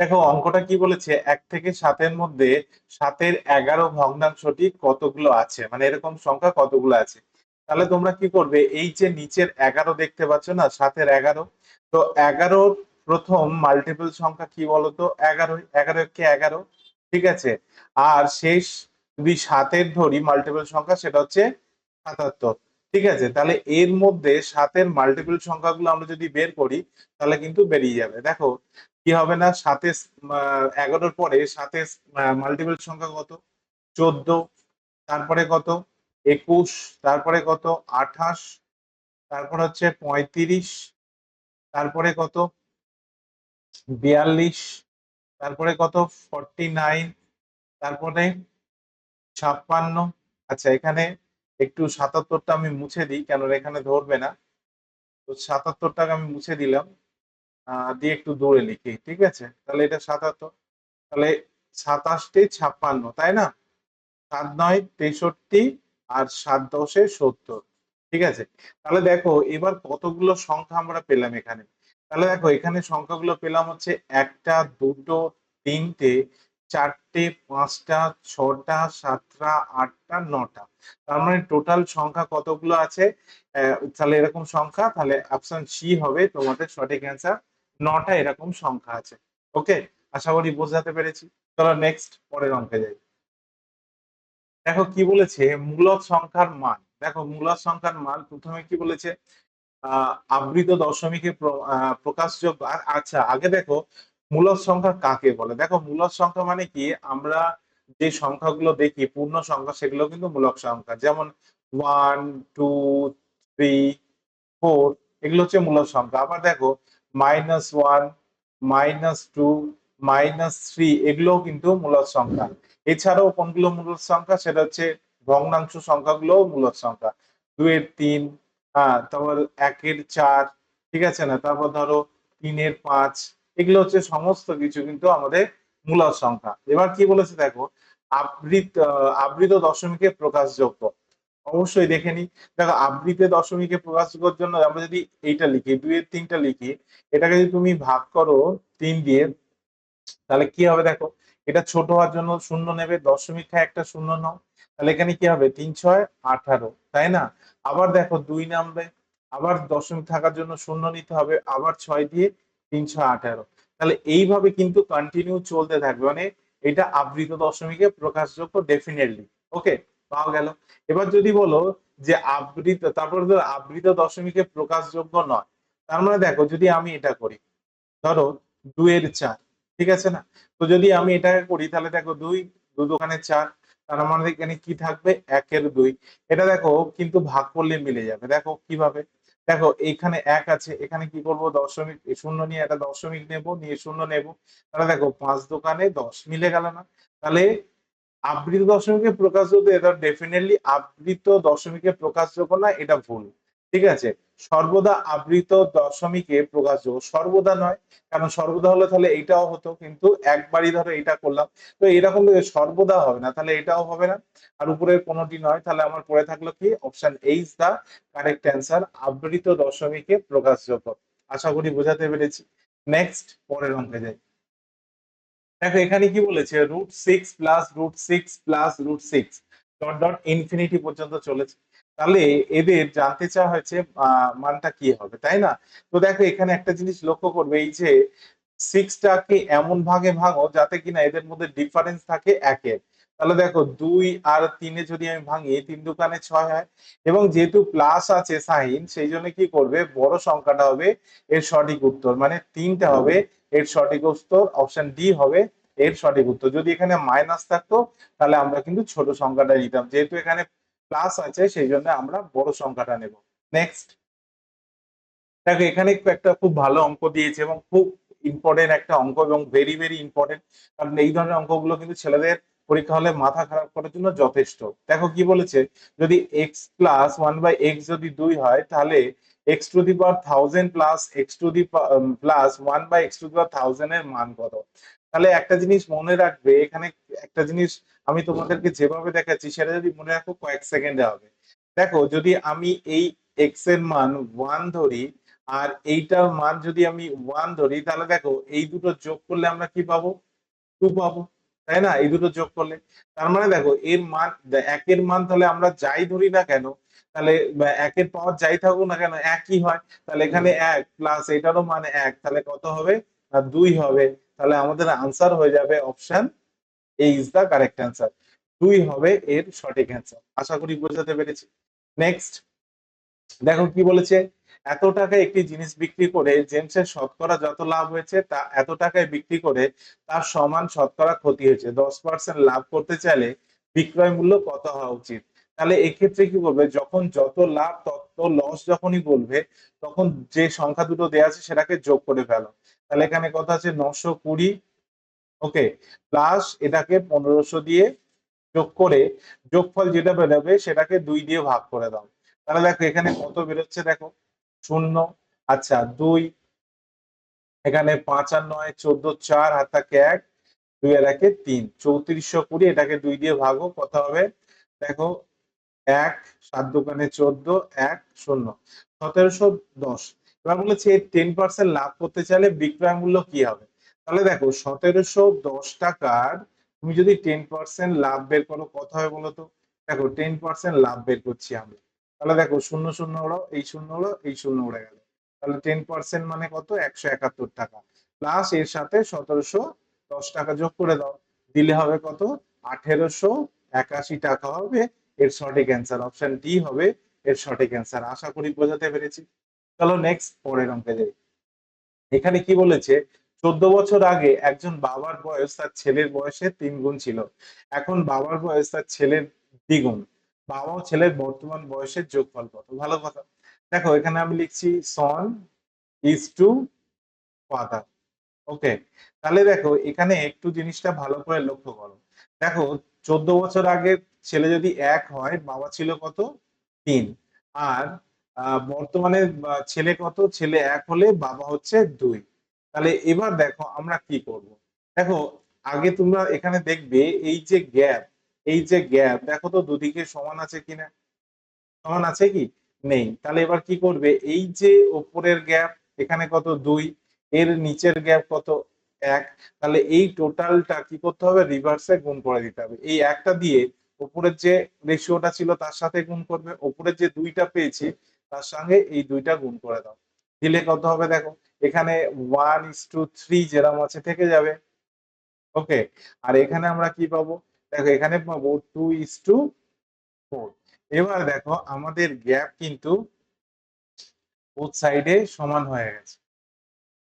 দেখো, অঙ্কটা কি বলেছে? এক থেকে সাতের মধ্যে সাতের এগারো ভগ্নাংশটি কতগুলো আছে? মানে এরকম সংখ্যা কতগুলো আছে? তাহলে তোমরা কি করবে? এই যে নিচের এগারো দেখতে পাচ্ছ না, সাতের এগারো। তো এগারো প্রথম মাল্টিপল সংখ্যা কি বলতো? এগারো এগারো কে এগারো, ঠিক আছে? আর শেষ যদি সাতের ধরি মাল্টিপল সংখ্যা, সেটা হচ্ছে সাতাত্তর, ঠিক আছে? তাহলে এর মধ্যে সাতের মাল্টিপল সংখ্যাগুলো আমরা যদি বের করি, তাহলে কিন্তু বেরিয়ে যাবে। দেখো কি হবে না? সাতে এগারোর পরে সাতে মাল্টিপল সংখ্যা কত? চোদ্দ, তারপরে কত? একুশ, তারপরে কত? আঠাশ, তারপর হচ্ছে পঁয়ত্রিশ, তারপরে কত? বিয়াল্লিশ, তারপরে কত? ফর্টি নাইন তারপরে ছাপ্পান্ন। আচ্ছা এখানে একটু সাতাত্তরটা আমি মুছে দিই কেন এখানে ধরবে না। তো সাতাত্তরটাকে আমি মুছে দিলাম। দিয়ে একটু দূরে লিখি, ঠিক আছে? তাহলে এটা সাতাত্তর, তাহলে সাতাশটি ছাপ্পান্ন, তাই না? সাত নয়, তেষট্টি আর সাত দশে সত্তর, ঠিক আছে? তাহলে দেখো, এবার কতগুলো সংখ্যা আমরা পেলাম এখানে? তাহলে দেখো, এখানে সংখ্যাগুলো পেলাম হচ্ছে একটা, দুটো, তিনটে, চারটে, পাঁচটা, ছটা, সাতটা, আটটা, নটা। তার মানে টোটাল সংখ্যা কতগুলো আছে? তাহলে এরকম সংখ্যা, তাহলে অপশন সি হবে তোমাদের সঠিক অ্যান্সার নটা এরকম সংখ্যা আছে। ওকে আশা করি বোঝাতে পেরেছি। চলো নেক্সট পরের অঙ্কে যাই। দেখো কি বলেছে? মূলদ সংখ্যার মান। দেখো মূলদ সংখ্যার মান প্রথমে কি বলেছে? আবৃত দশমিকে প্রকাশযোগ্য। আচ্ছা আগে দেখো মূলদ সংখ্যা কাকে বলে? দেখো মূলদ সংখ্যা মানে কি? আমরা যে সংখ্যাগুলো দেখি, পূর্ণ সংখ্যা, সেগুলো কিন্তু মূলক সংখ্যা। যেমন ওয়ান টু থ্রি ফোর এগুলো হচ্ছে মূলদ সংখ্যা। আবার দেখো minus one minus two minus three এগুলোও কিন্তু মূলদ সংখ্যা। এছাড়াও কোনগুলো মূলদ সংখ্যা? সেটা হচ্ছে ভগ্নাংশ সংখ্যাগুলোও মূলদ সংখ্যা। দুয়ের তিন হ্যাঁ তারপর একের চার, ঠিক আছে না? তারপর ধরো তিনের পাঁচ, এগুলো হচ্ছে সমস্ত কিছু কিন্তু আমাদের মূলদ সংখ্যা। এবার কি বলেছে দেখো? আবৃত আবৃত দশমিকে প্রকাশযোগ্য। অবশ্যই দেখে নি দেখো আবৃতে দশমিকে করার জন্য আমরা যদি এইটা লিখি, দুইয়ের তিনটা লিখি, এটাকে যদি তুমি ভাগ করো তিন দিয়ে, তাহলে কি হবে দেখো, এটা ছোট হওয়ার জন্য শূন্য নেবে, দশমিক একটা শূন্য নাও, তাহলে এখানে কি হবে? তিন, ছয়, আঠারো, তাই না? আবার দেখো, দুই নামবে, আবার দশমিক থাকার জন্য শূন্য নিতে হবে, আবার ছয় দিয়ে তিন, ছয়, আঠারো। তাহলে এইভাবে কিন্তু কন্টিনিউ চলতে থাকবে মানে এটা আবৃত দশমিকে প্রকাশযোগ্য ডেফিনেটলি ওকে পাওয়া গেল। এবার যদি বলো যে আবৃত, তারপরে ধরো আবৃত দশমিকে প্রকাশযোগ্য নয়, তার মানে দেখো যদি আমি এটা করি, ধরো দুয়ের চার, ঠিক আছে না? তো যদি আমি এটাকে করি, তাহলে দেখো দুই দু দোকানে চার, তার মানে এখানে কি থাকবে? একের দুই। এটা দেখো কিন্তু ভাগ করলে মিলে যাবে। দেখো কীভাবে? দেখো এখানে এক আছে, এখানে কি করব? দশমিক শূন্য নিয়ে একটা দশমিক নেব, নিয়ে শূন্য নেব। তাহলে দেখো পাঁচ দোকানে দশ, মিলে গেল না? তাহলে আবৃত দশমিকে প্রকাশযোগ্য এটা ডেফিনেটলি আবৃত দশমিকে প্রকাশযোগ্য না, এটা ভুল। ঠিক আছে? সর্বদা আবৃত দশমিকে প্রকাশযোগ্য সর্বদা নয়, কারণ সর্বদা হলে তাহলে এইটাও হতো, কিন্তু একবারই ধরো এটা করলাম, তো এরকম সর্বদা হবে না, তাহলে এটাও হবে না। আর উপরের কোনোটি নয়, তাহলে আমার পড়ে থাকল কি? Option H the correct answer আবৃত দশমিকে প্রকাশ প্রকাশযোগ্য আশা করি বোঝাতে পেরেছি। নেক্সট পরের অঙ্কে যাই। দেখো, এখানে কি বলেছে? Root six plus root six plus root six dot dot infinity পর্যন্ত চলেছে। তাহলে এদের জানতে চাওয়া হয়েছে মানটা কি হবে, তাই না? তো দেখো, এখানে একটা জিনিস লক্ষ্য করবে, এই যে সিক্সটাকে এমন ভাগে ভাঙো যাতে কিনা এদের মধ্যে ডিফারেন্স থাকে একের তাহলে দেখো, দুই আর তিনে যদি আমি ভাঙি তিন দোকানে ছয় হয়। এবং যেহেতু প্লাস আছে সাইন সেই জন্য কি করবে? বড় সংখ্যাটা হবে এর সঠিক উত্তর। মানে তিনটা হবে এর সঠিক উত্তর অপশন ডি হবে এর সঠিক উত্তর। যদি এখানে মাইনাস থাকতো, তাহলে আমরা কিন্তু ছোট সংখ্যাটা নিতাম। যেহেতু এখানে প্লাস আছে, সেই জন্য আমরা বড় সংখ্যাটা নেব। নেক্সট দেখো, এখানে একটা খুব ভালো অঙ্ক দিয়েছে এবং খুব ইম্পর্টেন্ট একটা অঙ্ক এবং ভেরি ভেরি ইম্পর্টেন্ট কারণ এই ধরনের অঙ্কগুলো কিন্তু ছেলেদের পরীক্ষা হলে মাথা খারাপ করার জন্য যথেষ্ট। দেখো কি বলেছে? যদি x plus one by x যদি দুই হয়, তাহলে x to the power thousand plus x to the plus one by x to the power thousand এর মান কত? তাহলে একটা জিনিস মনে রাখবে, এখানে একটা জিনিস আমি তোমাদেরকে যেভাবে দেখাচ্ছি, সেটা যদি মনে রাখো কয়েক সেকেন্ডে হবে। দেখো, যদি আমি এই এক্সের মান ওয়ান ধরি, আর এইটার মান যদি আমি ওয়ান ধরি, তাহলে দেখো, এই দুটো যোগ করলে আমরা কি পাবো? টু পাবো, তাই না? এই দুটো যোগ করলে। তার মানে দেখো, এর মান, একের মান তাহলে আমরা যাই ধরি না কেন, তাহলে একের পাওয়ার যাই থাকুক না কেন, একই হয়। তাহলে এখানে এক প্লাস এটারও মানে এক, তাহলে কত হবে? দুই হবে। তাহলে আমাদের আনসার হয়ে যাবে option A is the correct answer দুই হবে এর সঠিক অ্যান্সার আশা করি বোঝাতে পেরেছি। নেক্সট দেখো কি বলেছে? এত টাকায় একটি জিনিস বিক্রি করে জেমসের শতকরা যত লাভ হয়েছে, তা এত টাকায় বিক্রি করে তার সমান শতকরা ক্ষতি হয়েছে। দশ পার্সেন্ট লাভ করতে চাইলে বিক্রয় মূল্য কত হওয়া উচিত? তাহলে এক্ষেত্রে কি করবে যখন যত লাভ, তত লস যখনই বলবে, তখন যে সংখ্যা দুটো দেওয়া আছে সেটাকে যোগ করে ফেলো। তাহলে এখানে কত আছে নশো কুড়ি। ওকে প্লাস এটাকে পনেরোশো দিয়ে যোগ করে যোগফল যেটা বেরোবে সেটাকে দুই দিয়ে ভাগ করে দাও। তাহলে দেখো এখানে কত বেরোচ্ছে দেখো, শূন্য আচ্ছা দুই, এখানে পাঁচ আর নয়, চোদ্দ, চার হাত থাকে এক, দুই আর একে তিন। চৌত্রিশশো কুড়ি, এটাকে দুই দিয়ে ভাগো কত হবে? দেখো এক, সাত দোকানে চোদ্দ, এক, শূন্য। সতেরোশো দশ। এবার বলেছে টেন পার্সেন্ট লাভ করতে চাইলে বিক্রয় মূল্য কি হবে? তাহলে দেখো, সতেরোশো দশ টাকার তুমি যদি টেন পার্সেন্ট লাভ বের করো, কত হবে বলতো দেখো টেন পার্সেন্ট লাভ বের করছি আমরা। তাহলে দেখো, শূন্য শূন্য হলো, এই শূন্য হলো, এই শূন্য উড়ে গেল। তাহলে টেন পার্সেন্ট মানে কত? একশো একাত্তর টাকা। প্লাস এর সাথে সতেরোশো দশ টাকা যোগ করে দাও। দিলে হবে কত? আঠেরোশো একাশি টাকা হবে। এর সঠিক অ্যান্সার অপশন ডি হবে। এর সঠিক অ্যান্সার আশা করি বোঝাতে পেরেছি। চলো নেক্সট পরের অঙ্কে যাই। এখানে কি বলেছে, চোদ্দ বছর আগে একজন বাবার বয়স তার ছেলের বয়সে তিন গুণ ছিল। এখন বাবার বয়স তার ছেলের দ্বিগুণ। বাবা ও ছেলের বর্তমান বয়সের যোগফল কত? ভালো কথা। দেখো, এখানে আমি লিখছি son is to father okay তাহলে দেখো, এখানে একটু জিনিসটা ভালো করে লক্ষ্য করো। দেখো, চোদ্দ বছর আগে ছেলে যদি এক হয়, বাবা ছিল কত? তিন। আর বর্তমানে ছেলে কত? ছেলে এক হলে বাবা হচ্ছে দুই। তাহলে এবার দেখো আমরা কি করব? দেখো, আগে তোমরা এখানে দেখবে এই যে গ্যাপ, এই যে গ্যাপ, দেখো তো দুদিকে সমান আছে কিনা? সমান আছে কি? নেই। তাহলে এবার কি করবে? এই যে ওপরের গ্যাপ, এখানে কত? দুই। এর নিচের গ্যাপ কত? এক। তাহলে এই টোটালটা কি করতে হবে? রিভার্সে গুণ করে দিতে হবে। এই একটা দিয়ে ওপরের যে রেশিওটা ছিল তার সাথে গুণ করবে। ওপরের যে দুইটা পেয়েছি তার সঙ্গে এই দুইটা গুণ করে দাও। দিলে কত হবে দেখো, এখানে ওয়ান ইস টু থ্রি যেরকম আছে থেকে যাবে। ওকে আর এখানে আমরা কি পাবো? দেখো, এখানে পাবো টু ইস টু ফোর এবার দেখো, আমাদের গ্যাপ কিন্তু বোথ সাইডে সমান হয়ে গেছে।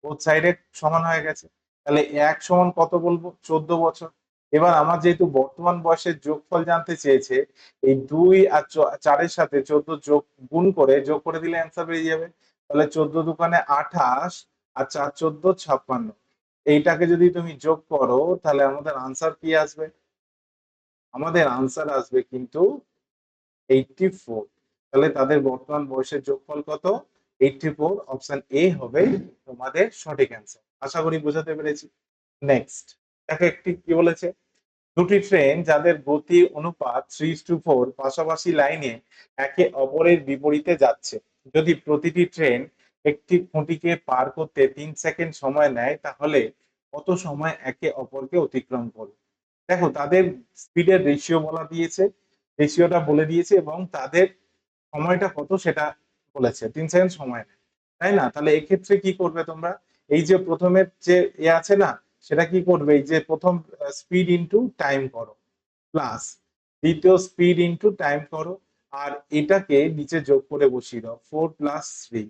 বোথ সাইডে সমান হয়ে গেছে। তাহলে এক সমান কত বলব? চোদ্দ বছর। এবার আমার যেহেতু বর্তমান বয়সের যোগফল জানতে চেয়েছে, এই দুই আর চারের সাথে চোদ্দ যোগ, গুণ করে, যোগ করে দিলে অ্যান্সার বেরিয়ে যাবে। তাহলে চোদ্দ দোকানে আঠাশ আর চার চোদ্দ ছাপ্পান্ন। এইটাকে যদি তুমি যোগ করো, তাহলে আমাদের আনসার কি আসবে? আমাদের আনসার আসবে কিন্তু এইটটি ফোর তাহলে তাদের বর্তমান বয়সের যোগফল কত? এইটটি ফোর অপশন এ হবে তোমাদের সঠিক অ্যান্সার আশা করি বোঝাতে পেরেছি। নেক্সট দেখো একটি কি বলেছে? দুটি ট্রেন যাদের গতি অনুপাত থ্রি টু ফোর পাশাপাশি লাইনে একে অপরের বিপরীতে যাচ্ছে। যদি প্রতিটি ট্রেন একটি খুঁটিকে পার করতে তিন সেকেন্ড সময় নেয়, তাহলে কত সময় একে অপরকে অতিক্রম করবে? দেখো, তাদের স্পিডের রেশিও বলা দিয়েছে রেশিওটা বলে দিয়েছে এবং তাদের সময়টা কত সেটা বলেছে, তিন সেকেন্ড সময় নেয়। তাই না? তাহলে এক্ষেত্রে কি করবে তোমরা? এই যে প্রথমের যে এ আছে না সেটা কি করবে? এই যে প্রথম স্পিড ইনটু টাইম করো। প্লাস দ্বিতীয় স্পিড ইনটু টাইম করো। আর এটাকে নিচে যোগ করে বসিয়ে দাও। ফোর প্লাস থ্রি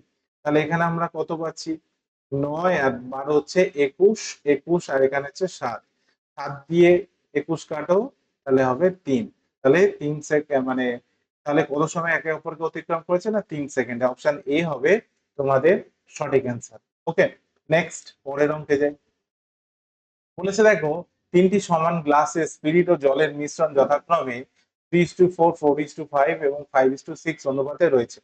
তাহলে এখানে আমরা কত পাচ্ছি? নয় আর বারো হচ্ছে একুশ। একুশ আর এখানে হচ্ছে সাত। সাত দিয়ে একুশ কাটো, তাহলে হবে তিন। তাহলে তিন সেকেন্ড মানে তাহলে কত সময় একে অপরকে অতিক্রম করেছে না তিন সেকেন্ডে অপশন এ হবে তোমাদের সঠিক অ্যান্সার ওকে নেক্সট পরের অঙ্কে যাই। বলেছে, দেখো, তিনটি সমান গ্লাসে স্পিরিট ও জলের মিশ্রণ যথাক্রমে three is to four four is to five এবং ফাইভ ইস টু সিক্স অনুপাতে রয়েছে।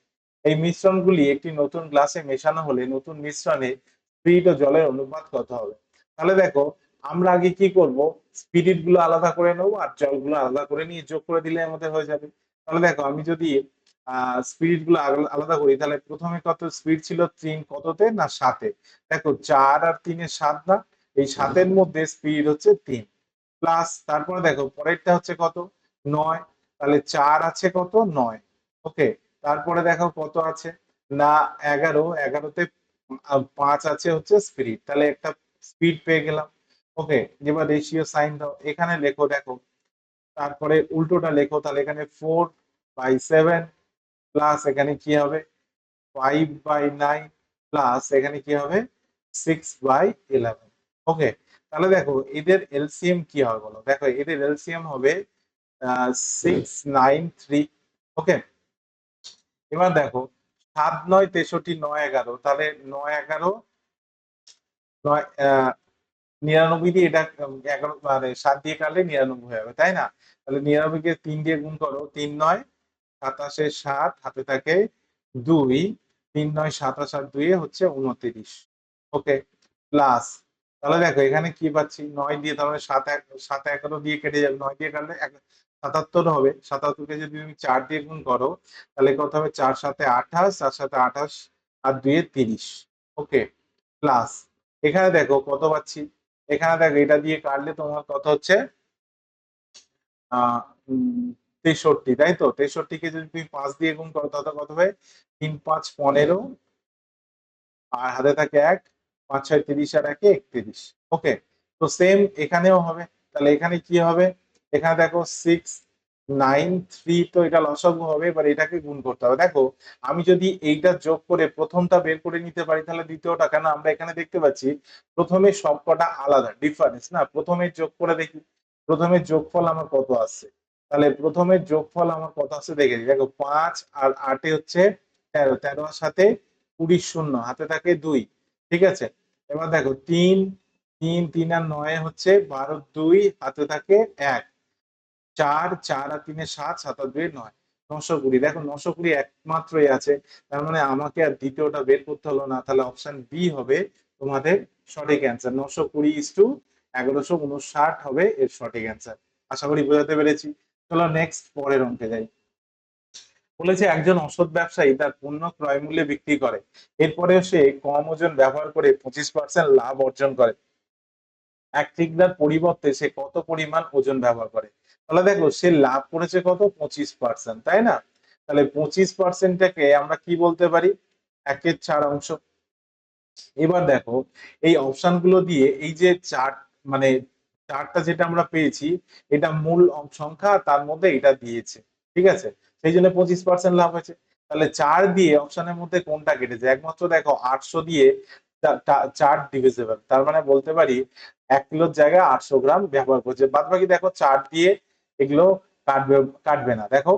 এই মিশ্রণগুলি একটি নতুন গ্লাসে মেশানো হলে নতুন মিশ্রণে স্পিরিট ও জলের অনুপাত কত হবে? তাহলে দেখো, আমরা আগে কি করব? স্পিরিটগুলো আলাদা করে নেব আর জলগুলো আলাদা করে নিয়ে যোগ করে দিলে আমাদের হয়ে যাবে। তাহলে দেখো, আমি যদি স্পিরিটগুলো আলাদা করি, তাহলে প্রথমে কত স্পিড ছিল? তিন কততে না সাতে? দেখো, চার আর তিনের সাত না এই সাতের মধ্যে স্পিড হচ্ছে তিন। প্লাস তারপরে দেখো, পরেরটা হচ্ছে কত? নয়। তাহলে চার আছে কত? নয়। ওকে তারপরে দেখো কত আছে? না, এগারো। এগারোতে পাঁচ আছে হচ্ছে স্পিরিট তাহলে একটা স্পিড পেয়ে গেলাম। ওকে এবার রেশিও সাইন দাও। এখানে লেখো, দেখো। তারপরে উল্টোটা লেখো। তাহলে এখানে ফোর বাই সেভেন প্লাস এখানে কি হবে? ফাইভ বাই নাইন প্লাস এখানে কি হবে? সিক্স বাই ইলেভেন ওকে তাহলে দেখো, এদের এলসিএম কি হবে বলো? দেখো, এদের এলসিএম হবে সিক্স নাইন থ্রি ওকে এবার দেখো, সাত নয় তেষট্টি নয় এগারো, তাহলে নয় এগারো, নয় নিরানব্বই দিয়ে এটা, এগারো মানে সাত দিয়ে কাটলে নিরানব্বই হয়ে যাবে, তাই না? তাহলে নিরানব্বইকে তিন দিয়ে গুণ করো, তিন নয়, সাতাশে সাত, হাতে থাকে দুই, তিন নয়, সাতাশ আর দুই হচ্ছে উনত্রিশ ওকে প্লাস তাহলে দেখো, এখানে কি পাচ্ছি? নয় দিয়ে তাহলে সাত এক, সাত এগারো দিয়ে কেটে যাবে। নয় দিয়ে কাটলে এক- সাতাত্তর হবে। সাতাত্তরকে যদি তুমি চার দিয়ে গুণ করো, তাহলে কত হবে? চার সাথে আঠাশ, চার সাথে আঠাশ, আর দুয়ে তিরিশ। Okay, plus. এখানে দেখো কত পাচ্ছি? এখানে দেখো, এটা দিয়ে কাটলে তোমার কত হচ্ছে? আহ তেষট্টি, তাই তো? তেষট্টিকে যদি তুমি পাঁচ দিয়ে গুণ করো, তাহলে কত হবে? তিন, পাঁচ, পনেরো। আর হাতে থাকে এক পাঁচ ছয় তিরিশ আর একে একত্রিশ। ওকে তো সেম এখানেও হবে। তাহলে এখানে কি হবে? এখানে দেখো সিক্স নাইন থ্রি তো এটা লসাগু হবে, এবার এটাকে গুণ করতে হবে। দেখো, আমি যদি এইটা যোগ করে প্রথমটা বের করে নিতে পারি, তাহলে দ্বিতীয়টা, কেন আমরা এখানে দেখতে পাচ্ছি, প্রথমে সবকটা আলাদা ডিফারেন্স না? প্রথমে যোগ করে দেখি। প্রথমে যোগফল আমার কত আসছে? তাহলে প্রথমে যোগফল আমার কত আসছে দেখে দেখো, পাঁচ আর আটে হচ্ছে তেরো। তেরোর সাথে কুড়ি শূন্য, হাতে থাকে দুই। ঠিক আছে? এবার দেখো, তিন তিন তিন আর নয় হচ্ছে বারো, দুই হাতে থাকে এক। চার চার আর তিনে সাত সাত আর দুই নয়। নশো কুড়ি। দেখো, নশো কুড়ি একমাত্রই আছে। তার মানে আমাকে আর দ্বিতীয়টা বের করতে হলো না। তাহলে অপশন বি হবে তোমাদের সঠিক অ্যান্সার নশো কুড়ি ইস টু এগারোশো উনষাট হবে এর সঠিক অ্যান্সার আশা করি বোঝাতে পেরেছি। চলো নেক্সট পরের অঙ্কে যাই। বলেছে, একজন অসৎ ব্যবসায়ী তার পণ্য ক্রয় মূল্যে বিক্রি করে। এরপরেও সে কম ওজন ব্যবহার করে পঁচিশ পার্সেন্ট লাভ অর্জন করে। এক ঠিকদার পরিবর্তে সে কত পরিমাণ ওজন ব্যবহার করে? তাহলে দেখো, সে লাভ করেছে কত? পঁচিশ পার্সেন্ট তাই না? তাহলে পঁচিশ পার্সেন্টটাকে আমরা কি বলতে পারি? একের চার অংশ। এবার দেখো, এই অপশনগুলো দিয়ে এই যে চার্ট মানে চারটা যেটা আমরা পেয়েছি, এটা মূল সংখ্যা তার মধ্যে এটা দিয়েছে। ঠিক আছে? সেই জন্য পঁচিশ পার্সেন্ট লাভ হয়েছে। তাহলে চার দিয়ে অপশনের মধ্যে কোনটা কেটেছে একমাত্র দেখো, আটশো দিয়ে চার ডিভিজিবল তার মানে বলতে পারি, এক কিলোর জায়গায় আটশো গ্রাম ব্যবহার করছে। বাদ বাকি দেখো, চার দিয়ে এগুলো কাটবে কাটবে না। দেখো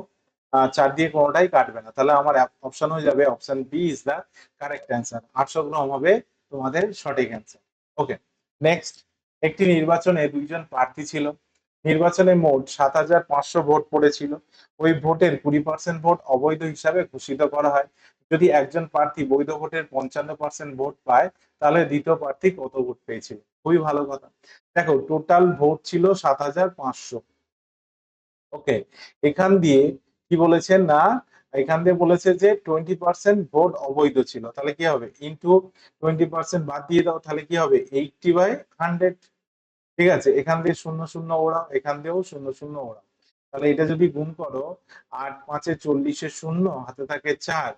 চার দিয়ে কোনোটাই কাটবে না। তাহলে আমার অপশন হয়ে যাবে option B is the correct answer আটশো গ্রাম হবে তোমাদের সঠিক অ্যান্সার ওকে নেক্সট একটি নির্বাচনে দুইজন প্রার্থী ছিল। নির্বাচনে মোট সাত হাজার পাঁচশো ভোট পড়েছিল। ওই ভোটের কুড়ি পার্সেন্ট ভোট অবৈধ হিসাবে ঘোষিত করা হয়। যদি একজন প্রার্থী বৈধ ভোটের পঞ্চান্ন পার্সেন্ট ভোট পায়, তাহলে দ্বিতীয় প্রার্থী কত ভোট পেয়েছিল খুবই ভালো কথা। দেখো টোটাল ভোট ছিল সাত হাজার পাঁচশো। ওকে, এখান দিয়ে কি বলেছে? না, এখান দিয়ে বলেছে যে টোয়েন্টি পার্সেন্ট ভোট অবৈধ ছিল। তাহলে কি হবে? ইন্টু টোয়েন্টি পার্সেন্ট বাদ দিয়ে দাও, তাহলে কি হবে? এইটটি বাই হান্ড্রেড ঠিক আছে? এখান দিয়ে শূন্য শূন্য ওড়াও, এখান দিয়েও শূন্য শূন্য ওড়াও। তাহলে এটা যদি গুণ করো, আট পাঁচে চল্লিশে শূন্য, হাতে থাকে চার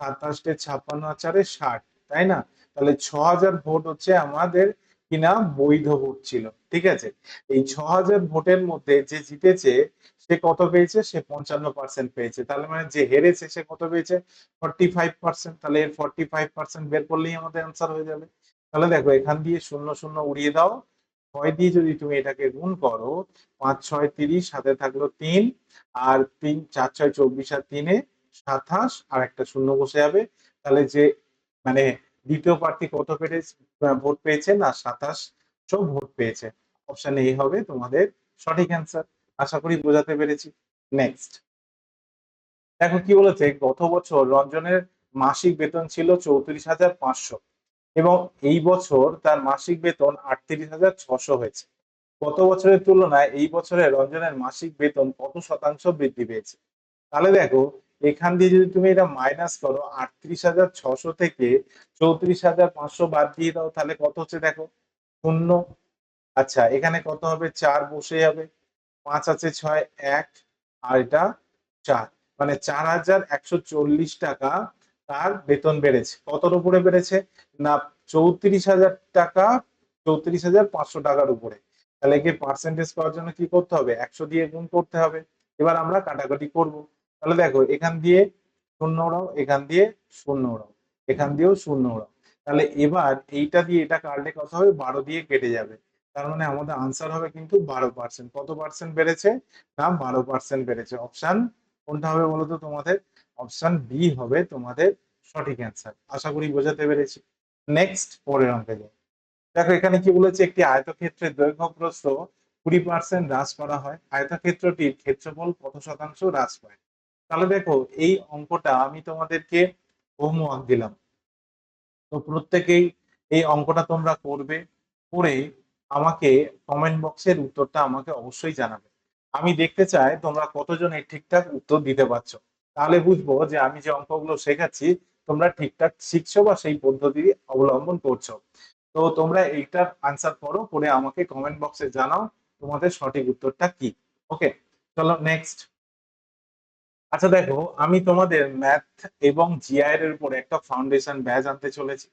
সাতাশটে ছাপ্পান্ন আর চারে ষাট, তাই না? তাহলে ছ হাজার ভোট হচ্ছে আমাদের কিনা বৈধ ভোট ছিল, ঠিক আছে? এই ছ হাজার ভোটের মধ্যে যে জিতেছে, সে কত পেয়েছে? সে পঞ্চান্ন পার্সেন্ট পেয়েছে। তাহলে মানে যে হেরেছে, সে কত পেয়েছে? ফর্টি ফাইভ পার্সেন্ট তাহলে এর ফর্টি ফাইভ পার্সেন্ট বের করলেই আমাদের অ্যান্সার হয়ে যাবে। তাহলে দেখো, এখান দিয়ে শূন্য শূন্য উড়িয়ে দাও ছয় দিয়ে যদি তুমি এটাকে গুণ করো, পাঁচ, ছয়, তিরিশ হাতে থাকল তিন, আর তিন, চার, ছয়, চব্বিশ, আর তিনে সাতাশ, আর একটা শূন্য বসে যাবে। তাহলে যে মানে দ্বিতীয় প্রার্থী কত পেটে ভোট পেয়েছে? না, সাতাশ ভোট পেয়েছে। অপশন এই হবে তোমাদের সঠিক অ্যান্সার আশা করি বোঝাতে পেরেছি। নেক্সট দেখো কি বলেছে, গত বছর রঞ্জনের মাসিক বেতন ছিল চৌত্রিশ হাজার পাঁচশো। এবং এই বছর তার মাসিক বেতন আটত্রিশ হাজার ছশো হয়েছে। গত বছরের তুলনায় এই বছরে রঞ্জনের মাসিক বেতন কত শতাংশ বৃদ্ধি পেয়েছে? তাহলে দেখো, এখান দিয়ে যদি তুমি এটা মাইনাস করো, আটত্রিশ হাজার ছশো থেকে চৌত্রিশ হাজার পাঁচশো বাদ দিয়ে দাও, তাহলে কত হচ্ছে দেখো? শূন্য। আচ্ছা এখানে কত হবে? চার বসে যাবে পাঁচ আছে ছয়, এক, আর এটা চার। মানে চার হাজার একশো চল্লিশ টাকা তার বেতন বেড়েছে। কতর উপরে বেড়েছে? না, চৌত্রিশ হাজার টাকা, চৌত্রিশ হাজার পাঁচশো টাকার উপরে। তাহলে কি পার্সেন্টেজ পাওয়ার জন্য কি করতে হবে? একশো দিয়ে গুণ করতে হবে। এবার আমরা কাটাকাটি করব। তাহলে দেখো, এখান দিয়ে শূন্য ওড়াও এখান দিয়ে শূন্য ওড়াও এখান দিয়েও শূন্য ওড়াও তাহলে এবার এইটা দিয়ে এটা কাটলে কত হবে? বারো দিয়ে কেটে যাবে। তার মানে আমাদের আনসার হবে কিন্তু বারো পার্সেন্ট কত পার্সেন্ট বেড়েছে? না, বারো পার্সেন্ট বেড়েছে। অপশন কোনটা হবে বলতো তোমাদের? অপশন বি হবে তোমাদের সঠিক অ্যান্সার আশা করি বোঝাতে পেরেছি। নেক্সট পরের অঙ্কে যাই। দেখো, এখানে কি বলেছে? একটি আয়তক্ষেত্রের দৈর্ঘ্য প্রস্থ কুড়ি পার্সেন্ট হ্রাস করা হয়। আয়তক্ষেত্রটির ক্ষেত্রফল কত শতাংশ হ্রাস পায়? তাহলে দেখো, এই অঙ্কটা আমি তোমাদেরকে হোমওয়ার্ক দিলাম। তো প্রত্যেকেই এই অঙ্কটা তোমরা করবে, করে আমাকে কমেন্ট বক্সের উত্তরটা আমাকে অবশ্যই জানাবে। আমি দেখতে চাই তোমরা কতজন এই ঠিকঠাক উত্তর দিতে পারছ। তাহলে বুঝব যে আমি যে অঙ্কগুলো শেখাচ্ছি, তোমরা ঠিকঠাক শিখছো বা সেই পদ্ধতি অবলম্বন করছ। তো তোমরা এইটার আনসার করো পরে আমাকে কমেন্ট বক্সে জানাও তোমাদের সঠিক উত্তরটা কি। ওকে চলো নেক্সট আচ্ছা দেখো, আমি তোমাদের ম্যাথ এবং জিআই এর উপর একটা ফাউন্ডেশন ব্যাচ আনতে চলেছি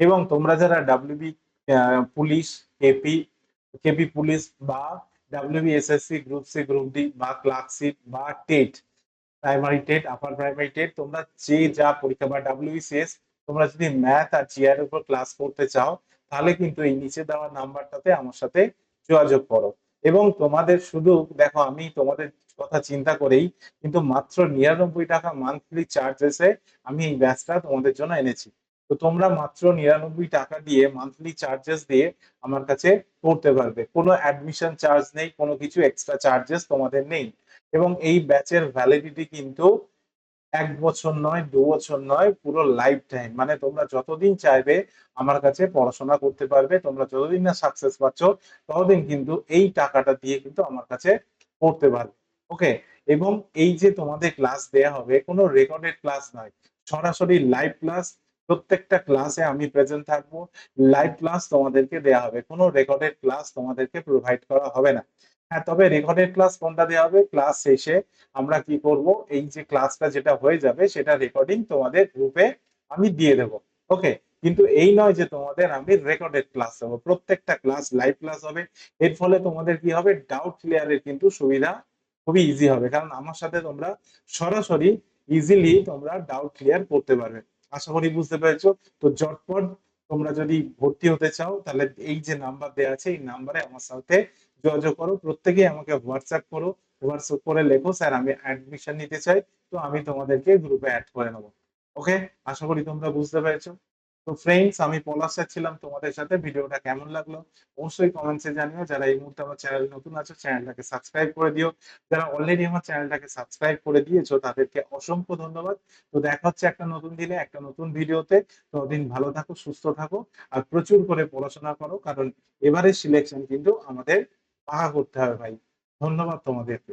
এবং তোমরা যারা WB police KP KP police বা WB SSC group C group D বা ক্লার্কশিপ বা TET primary TET upper primary TET তোমরা যে যা পরীক্ষা বা ডাব্লিউবিসিএস তোমরা যদি ম্যাথ আর জিআই এর উপর ক্লাস করতে চাও, তাহলে কিন্তু এই নিচে দেওয়া নাম্বারটাতে আমার সাথে যোগাযোগ করো। এবং তোমাদের শুধু, দেখো আমি তোমাদের কথা চিন্তা করেই, কিন্তু মাত্র নিরানব্বই টাকা মান্থলি চার্জেসে আমি এই ব্যাচটা তোমাদের জন্য এনেছি। তো তোমরা মাত্র নিরানব্বই টাকা দিয়ে মান্থলি চার্জেস দিয়ে আমার কাছে পড়তে পারবে। কোনো অ্যাডমিশন চার্জ নেই, কোনো কিছু এক্সট্রা চার্জেস তোমাদের নেই। এবং এই ব্যাচের ভ্যালিডিটি কিন্তু এক বছর নয়, দু বছর নয়, পুরো লাইফ টাইম মানে তোমরা যতদিন চাইবে আমার কাছে পড়াশোনা করতে পারবে, তোমরা যতদিন না সাকসেস পাচ্ছ, ততদিন কিন্তু এই টাকাটা দিয়ে কিন্তু আমার কাছে পড়তে পারবে। ওকে এবং এই যে তোমাদের ক্লাস দেয়া হবে, কোনো রেকর্ডেড ক্লাস নয়। সরাসরি লাইভ ক্লাস প্রত্যেকটা ক্লাসে আমি প্রেজেন্ট থাকব। লাইভ ক্লাস তোমাদেরকে দেয়া হবে। কোনো রেকর্ডেড ক্লাস তোমাদেরকে প্রোভাইড করা হবে না। হ্যাঁ তবে রেকর্ডেড ক্লাস কোনটা দেওয়া হবে? ক্লাস শেষে আমরা কি করব? এই যে ক্লাসটা যেটা হয়ে যাবে, সেটা রেকর্ডিং তোমাদের গ্রুপে আমি দিয়ে দেব। ওকে কিন্তু এই নয় যে তোমাদের আমি রেকর্ডেড ক্লাস দেবো। প্রত্যেকটা ক্লাস লাইভ ক্লাস হবে। এর ফলে তোমাদের কি হবে? ডাউট ক্লিয়ারের কিন্তু সুবিধা খুবই ইজি হবে। কারণ আমার সাথে তোমরা সরাসরি ইজিলি তোমরা ডাউট ক্লিয়ার করতে পারবে। আশা করি বুঝতে পেরেছ? তো জটপট তোমরা যদি ভর্তি হতে চাও, তাহলে এই যে নাম্বার দেওয়া আছে, এই নাম্বারে আমার সাথে যোগাযোগ করো। প্রত্যেকেই আমাকে হোয়াটসঅ্যাপ করো। হোয়াটসঅ্যাপ করে লেখো, স্যার, আমি অ্যাডমিশন নিতে চাই, তো আমি তোমাদেরকে গ্রুপে অ্যাড করে নেব। ওকে আশা করি তোমরা বুঝতে পেরেছ। তো ফ্রেন্ডস আমি পলাশ ছিলাম তোমাদের সাথে। ভিডিওটা কেমন লাগল অবশ্যই কমেন্টসে জানিও। যারা এই মুহূর্তে আমার চ্যানেল নতুন আছো চ্যানেলটাকে সাবস্ক্রাইব করে দিও। যারা অলরেডি আমার চ্যানেলটাকে সাবস্ক্রাইব করে দিয়েছ, তাদেরকে অসংখ্য ধন্যবাদ। তো দেখা হচ্ছে একটা নতুন দিনে, একটা নতুন ভিডিওতে। ততদিন ভালো থাকো, সুস্থ থাকো, আর প্রচুর করে পড়াশোনা করো, কারণ এবারে সিলেকশন কিন্তু আমাদের পাহা করতে হবে ভাই। ধন্যবাদ তোমাদেরকে।